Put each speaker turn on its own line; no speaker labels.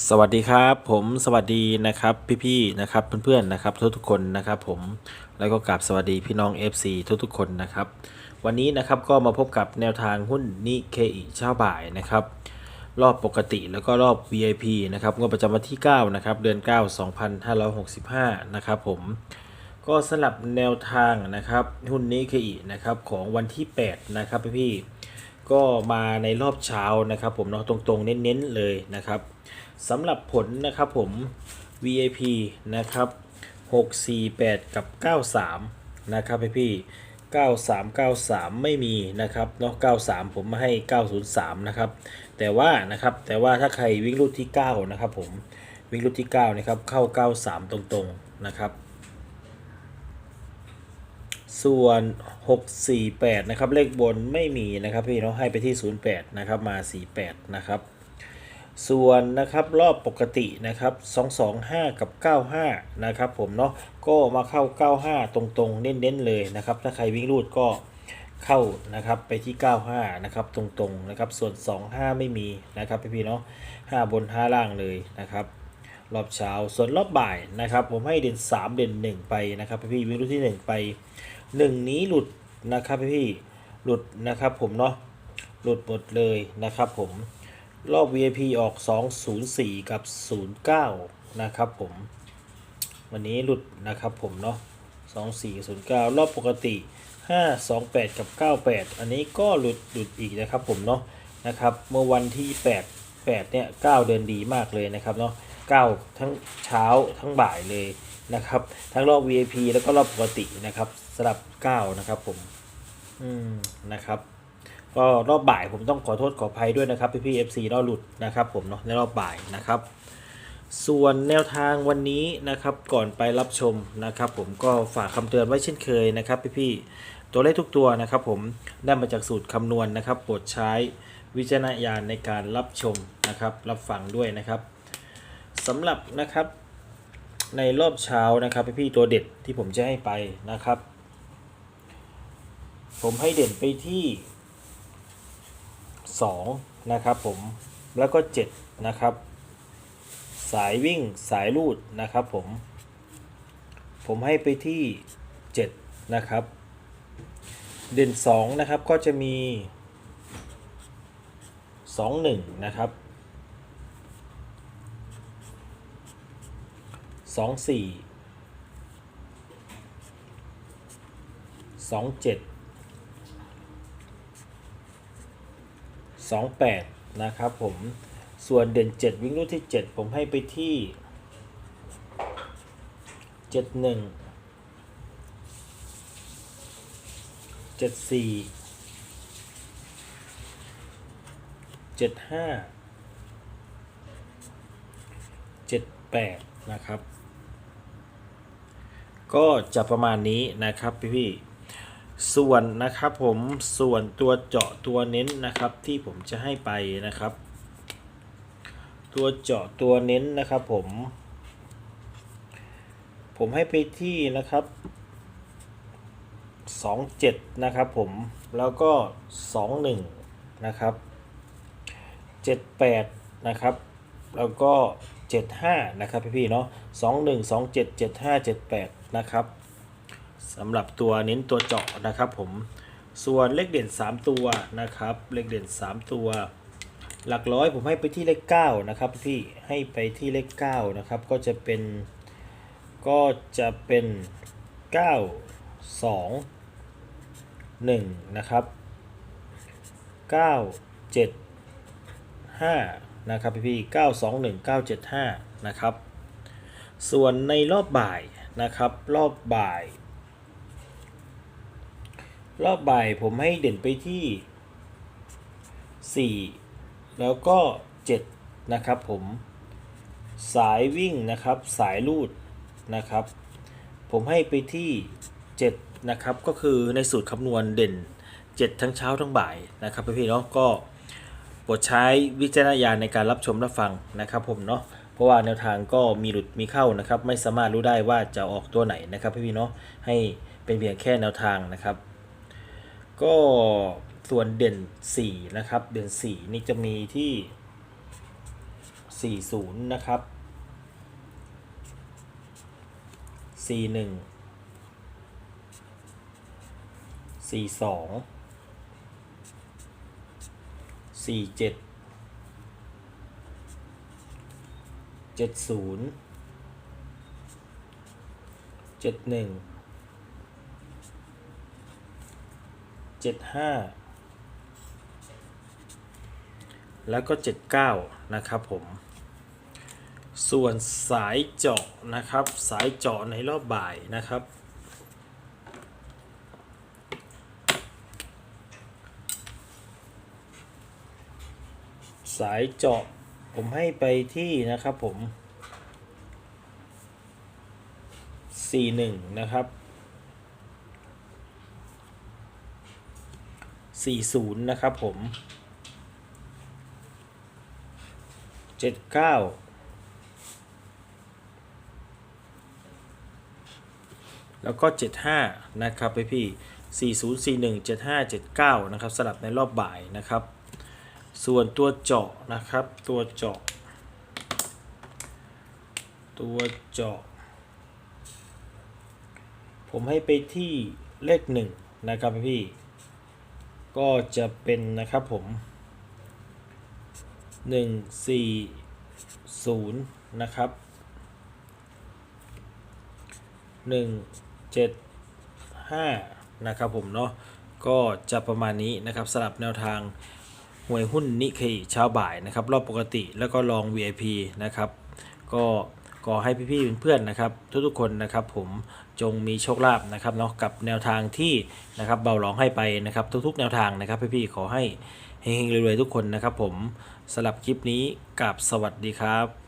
สวัสดีครับผมสวัสดีนะครับพี่ๆนะครับเพื่อนๆนะครับทุกๆคนนะครับผมแล้วก็กราบสวัสดีพี่น้อง FC ทุกๆคนนะครับ วันนี้นะครับก็มาพบกับแนวทางหุ้นนิเคอิเช้าบ่ายนะครับ รอบปกติแล้วก็รอบ VIP นะครับงวดประจำวันที่9นะครับเดือน 9 2565 นะครับผมก็สลับแนวทางนะครับหุ้นนิเคอินะครับของวันที่ 8 นะครับพี่ๆก็มาในรอบเช้านะครับ ผมเนาะตรงๆเน้นๆเลยนะครับ สำหรับผลนะครับผม VIP นะครับ 648 กับ 93 นะครับพี่ๆ9393 ไม่มีนะครับเนาะ93 ผมมาให้ 903 นะครับ แต่ว่านะครับแต่ว่าถ้าใครวิ่งรุ่นที่ 9 นะครับผมวิ่งรุ่นที่9นะครับเข้า 93 ตรงๆนะครับ ส่วน 648 นะครับ เลขบนไม่มีนะครับพี่เนาะให้ไปที่ 08 นะครับมา 48 นะครับ ส่วนนะครับรอบปกตินะครับ225 กับ 95 นะครับผมเนาะก็มาเข้า 95 ตรงๆ เน้นๆเลยนะครับ ถ้าใครวิ่งรูดก็เข้านะครับไปที่ 95 นะครับตรงๆนะครับส่วน 25 ไม่มีนะครับพี่ๆเนาะ5 บน 5 ล่างเลยนะครับรอบเช้าส่วนรอบบ่ายนะครับผมให้เด่น 3 เด่น 1 ไปนะครับพี่ๆวิ่งรูดที่ 1 ไป 1 นี้หลุดนะครับพี่ๆหลุดนะครับผมเนาะหลุดหมดเลยนะครับผม รอบ VIP ออก 204 กับ 09 นะครับผม วันนี้หลุดนะครับผมเนาะ24 09 รอบปกติ 528 กับ 98 อันนี้ก็หลุดหลุดอีกนะครับผมเนาะนะครับ เมื่อวันที่ 8 8 เนี่ย 9 เดินดีมากเลยนะครับเนาะ9ทั้งเช้าทั้งบ่ายเลยนะครับ ทั้งรอบ VIP แล้วก็รอบปกตินะครับสลับ 9 นะครับผม อืม นะครับ ก็รอบบ่ายผมต้องขอโทษขออภัยด้วยนะครับพี่พี่เอฟซีรอหลุดนะครับผมเนาะในรอบบ่ายนะครับ ส่วนแนวทางวันนี้นะครับก่อนไปรับชมนะครับ ผมก็ฝากคำเตือนไว้เช่นเคยนะครับพี่พี่ตัวเลขทุกตัวนะครับ ผมได้มาจากสูตรคำนวณนะครับโปรดใช้วิจารณญาณในการรับชมนะครับรับฟังด้วยนะครับสำหรับนะครับในรอบเช้านะครับพี่พี่ตัวเด็ดที่ผมจะให้ไปนะครับ ผมให้เด่นไปที่ 2 นะครับผมแล้วก็ 7 นะครับ สายวิ่งสายลูดนะครับผม ผมให้ไปที่ 7 นะครับ เด่น 2 นะครับก็จะมี 2 1 นะครับ 2 4 2 7 28 นะครับผม ส่วนเด่น 7 วิ่งรูดที่ 7 ผมให้ไปที่ 71 74 75 78 นะครับ ก็จะประมาณนี้นะครับพี่ๆ ส่วนนะครับผมส่วนตัวเจาะตัวเน้นนะครับที่ผมจะให้ไปนะครับ ตัวเจาะตัวเน้นนะครับผม ผมให้ไปที่นะครับ27นะครับผมแล้วก็ 21นะครับ78นะครับแล้วก็ 75นะครับพี่ๆเนาะ21 27 75 78นะครับ สำหรับตัวเน้นตัวเจาะนะครับผมส่วนเลขเด่น 3 ตัวนะครับเลขเด่น 3 ตัว หลักร้อยผมให้ไปที่เลข9นะครับพี่ให้ไปที่เลข9นะครับก็จะเป็นก็จะเป็น 9 2 1นะครับ9 7 5นะครับพี่ๆ9 2 1 9 7 5นะครับส่วนในรอบบ่ายนะครับรอบบ่าย รอบบ่ายผมให้เด่นไปที่ 4 แล้วก็ 7 นะครับผม สายวิ่งนะครับ สายลูดนะครับ ผมให้ไปที่ 7 นะครับ ก็คือในสูตรคำนวณเด่น 7 ทั้งเช้าทั้งบ่ายนะครับพี่ๆเนาะก็โปรดใช้วิจารณญาณในการรับชมรับฟังนะครับผมเนาะเพราะว่าแนวทางก็มีหลุดมีเข้านะครับ ไม่สามารถรู้ได้ว่าจะออกตัวไหนนะครับพี่ๆเนาะให้เป็นเพียงแค่แนวทางนะครับ ก็ส่วนเด่น 4 นะครับ เด่น 4 นี่จะมีที่สี่ศูนะครับสี่หนึ่งสี่ สองสี่เจ็ดเจ็ดศูนย์เจ็ดเก้าแล้วก็ 79 นะครับผม ส่วนสายเจาะนะครับ สายเจาะในรอบบ่ายนะครับ สายเจาะผมให้ไปที่นะครับผม 41 นะครับ 40 นะครับผมเจ็ดเก้าแล้วก็เจ็ดห้านะครับไปพี่สี่ศูนย์สี่หนึ่งเจ็ดห้าเจ็ดเก้านะครับ สลับในรอบบ่ายนะครับ ส่วนตัวเจาะนะครับ ตัวเจาะ ตัวเจาะ ผมให้ไปที่เลขหนึ่งนะครับพี่ ก็จะเป็นนะครับผมหนึ่งสี่ศูนย์นะครับหนึ่งเจ็ดห้านะครับผมเนาะก็จะประมาณนี้นะครับสลับแนวทางหวยหุ้นนิเคอิเช้าบ่ายนะครับ รอบปกติแล้วก็ลอง VIP นะครับ ก็ ก็ให้พี่ๆเพื่อนๆนะครับ ทุกๆคนนะครับ ผมจงมีโชคลาภนะครับเนาะกับแนวทางที่นะครับเบาหลองให้ไปนะครับ ทุกๆ แนวทางนะครับ พี่ๆขอให้เฮงๆรวยๆทุกคนนะครับ ผมสำหรับคลิปนี้กับสวัสดีครับ